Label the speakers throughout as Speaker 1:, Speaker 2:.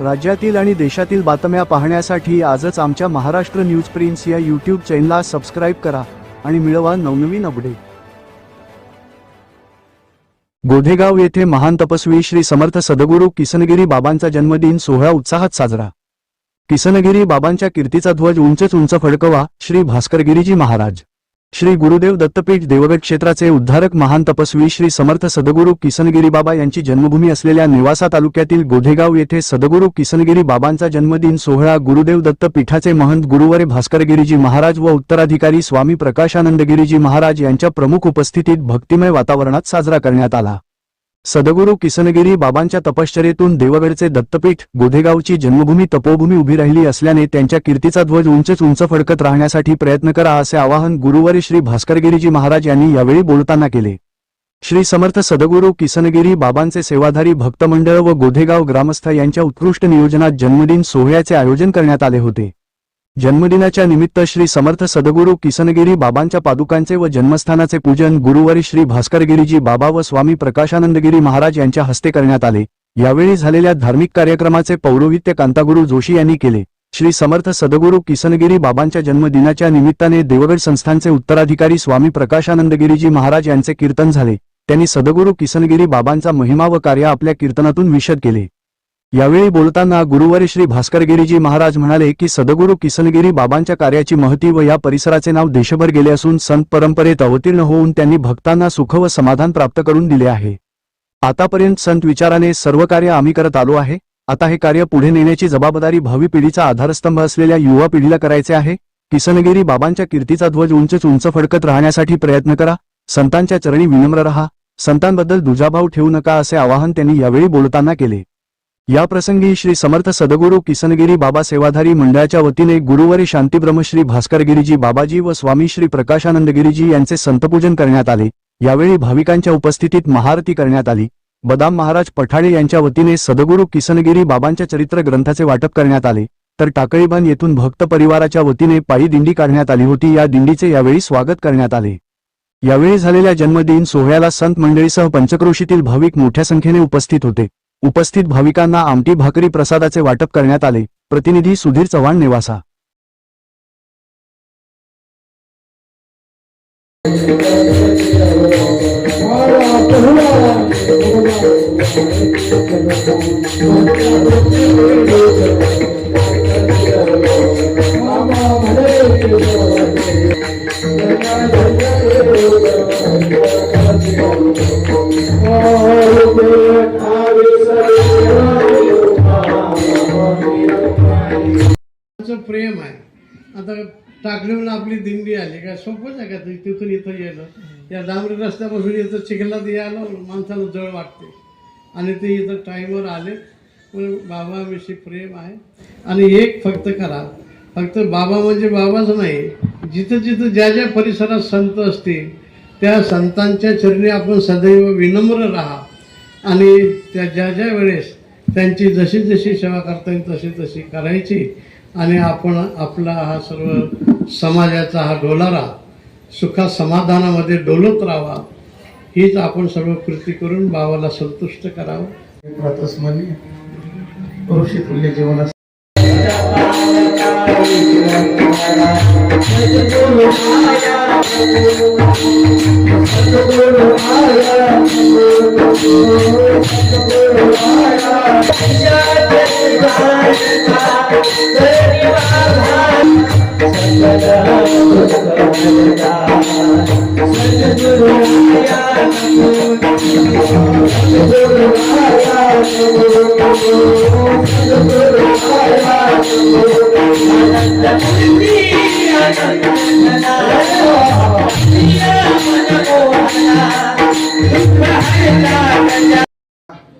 Speaker 1: राज्यातील आणि देशातील बातम्या पाहण्यासाठी आजच आमच्या महाराष्ट्र न्यूज प्रिन्स या यूट्यूब चॅनलला सबस्क्राईब करा आणि मिळवा नवनवीन अपडेट. गोधेगाव येथे महान तपस्वी श्री समर्थ सदगुरू किसनगिरी बाबांचा जन्मदिन सोहळा उत्साहात साजरा. किसनगिरी बाबांच्या कीर्तीचा ध्वज उंचच उंच फडकवा श्री भास्करगिरीजी महाराज. श्री गुरुदेव दत्तपीठ देवगड क्षेत्राचे उद्धारक महान तपस्वी श्री समर्थ सदगुरू किसनगिरी बाबा यांची जन्मभूमी असलेल्या नेवासा तालुक्यातील गोधेगाव येथे सदगुरू किसनगिरी बाबांचा जन्मदिन सोहळा गुरुदेव दत्त पीठाचे महंत गुरुवरे भास्करगिरीजी महाराज व उत्तराधिकारी स्वामी प्रकाशानंदगिरीजी महाराज यांच्या प्रमुख उपस्थितीत भक्तिमय वातावरणात साजरा करण्यात आला. सदगुरू किसनगिरी बाबांच्या तपश्चर्येतून देवगडचे दत्तपीठ गोधेगावची जन्मभूमी तपोभूमी उभी राहिली असल्याने त्यांच्या कीर्तीचा ध्वज उंचच उंच फडकत राहण्यासाठी प्रयत्न करा असे आवाहन गुरुवारी श्री भास्करगिरीजी महाराज यांनी यावेळी बोलताना केले. श्री समर्थ सदगुरू किसनगिरी बाबांचे सेवाधारी भक्तमंडळ व गोधेगाव ग्रामस्थ यांच्या उत्कृष्ट नियोजनात जन्मदिन सोहळ्याचे आयोजन करण्यात आले होते. जन्मदिनाच्या निमित्त श्री समर्थ सदगुरू किसनगिरी बाबांच्या पादुकांचे व जन्मस्थानाचे पूजन गुरुवारी श्री भास्करगिरीजी बाबा व स्वामी प्रकाशानंदगिरी महाराज यांच्या हस्ते करण्यात आले. यावेळी झालेल्या धार्मिक कार्यक्रमाचे पौरोहित्य कांतागुरू जोशी यांनी केले. श्री समर्थ सदगुरू किसनगिरी बाबांच्या जन्मदिनाच्या निमित्ताने देवगड संस्थांचे उत्तराधिकारी स्वामी प्रकाशानंदगिरीजी महाराज यांचे कीर्तन झाले. त्यांनी सदगुरू किसनगिरी बाबांचा महिमा व कार्य आपल्या कीर्तनातून विशद केले. यावेळी बोलताना गुरुवारी श्री भास्करगिरीजी महाराज म्हणाले की सदगुरू किसनगिरी बाबांच्या कार्याची महती व या परिसराचे नाव देशभर गेले असून संत परंपरेत अवतीर्ण होऊन त्यांनी भक्तांना सुख व समाधान प्राप्त करून दिले आहे. आतापर्यंत संत विचाराने सर्व कार्य आम्ही करत आलो आहे. आता हे कार्य पुढे नेण्याची जबाबदारी भावी पिढीचा आधारस्तंभ असलेल्या युवा पिढीला करायचे आहे. किसनगिरी बाबांच्या कीर्तीचा ध्वज उंचच उंच फडकत राहण्यासाठी प्रयत्न करा. संतांच्या चरणी विनम्र रहा. संतांबद्दल दुजाभाव ठेवू नका असे आवाहन त्यांनी यावेळी बोलताना केले. या प्रसंगी श्री समर्थ सदगुरू किसनगिरी बाबा सेवाधारी मंडळाच्या वतीने गुरुवारी शांतीब्रह्म श्री भास्करगिरीजी बाबाजी व स्वामी श्री प्रकाशानंदगिरीजी यांचे संतपूजन करण्यात आले. यावेळी भाविकांच्या उपस्थितीत महाआरती करण्यात आली. बदाम महाराज पठाडे यांच्या वतीने सदगुरू किसनगिरी बाबांच्या चरित्र ग्रंथाचे वाटप करण्यात आले. तर टाकळीबान येथून भक्त परिवाराच्या वतीने पायी दिंडी काढण्यात आली होती. या दिंडीचे यावेळी स्वागत करण्यात आले. यावेळी झालेल्या जन्मदिन सोहळ्याला संत मंडळीसह पंचक्रोशीतील भाविक मोठ्या संख्येने उपस्थित होते. उपस्थित भाविकांना आमटी भाकरी प्रसादाचे वाटप करण्यात आले. प्रतिनिधी सुधीर चव्हाण नेवासा.
Speaker 2: प्रेम आहे. आता टाकलीहून आपली दिंडी आली काय सोपंच आहे का ते तिथून इथं येणं? या डांबरी रस्त्यापासून इथं चिखलात यायला माणसाला जळ वाटते. आणि ते इथं टाईमवर आले. पण बाबाविषयी प्रेम आहे. आणि एक फक्त करा. फक्त बाबा म्हणजे बाबाच नाही. जिथं जिथं ज्या ज्या परिसरात संत असतील त्या संतांच्या चरणी आपण सदैव विनम्र राहा. आणि त्या ज्या ज्या वेळेस त्यांची जशी जशी सेवा करता येईल तशी तशी करायची. आणि आपण आपला हा सर्व समाजाचा हा डोलारा सुखा समाधानामध्ये डोलत राहावा हीच आपण सर्व कृती करून बाबाला संतुष्ट करावं.
Speaker 3: ऋषी तुल्य जीवनास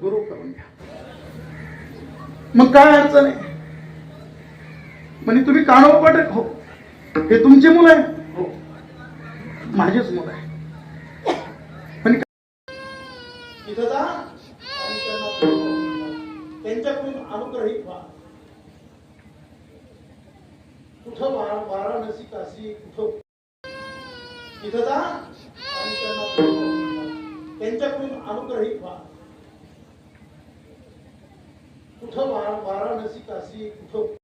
Speaker 3: गुरु करून घ्या. मग काय अडचण आहे? म्हणजे तुम्ही कानोपट हो. हे तुमचे मुलं आहे माझेच मुलं आहे. पण जा. त्यांच्याकडून अनुग्रहित व्हा. कुठं वाराणसी काशी कुठं? इथं जा. त्यांच्याकडून अनुग्रहित व्हा. कुठं वाराणसी काशी कुठं?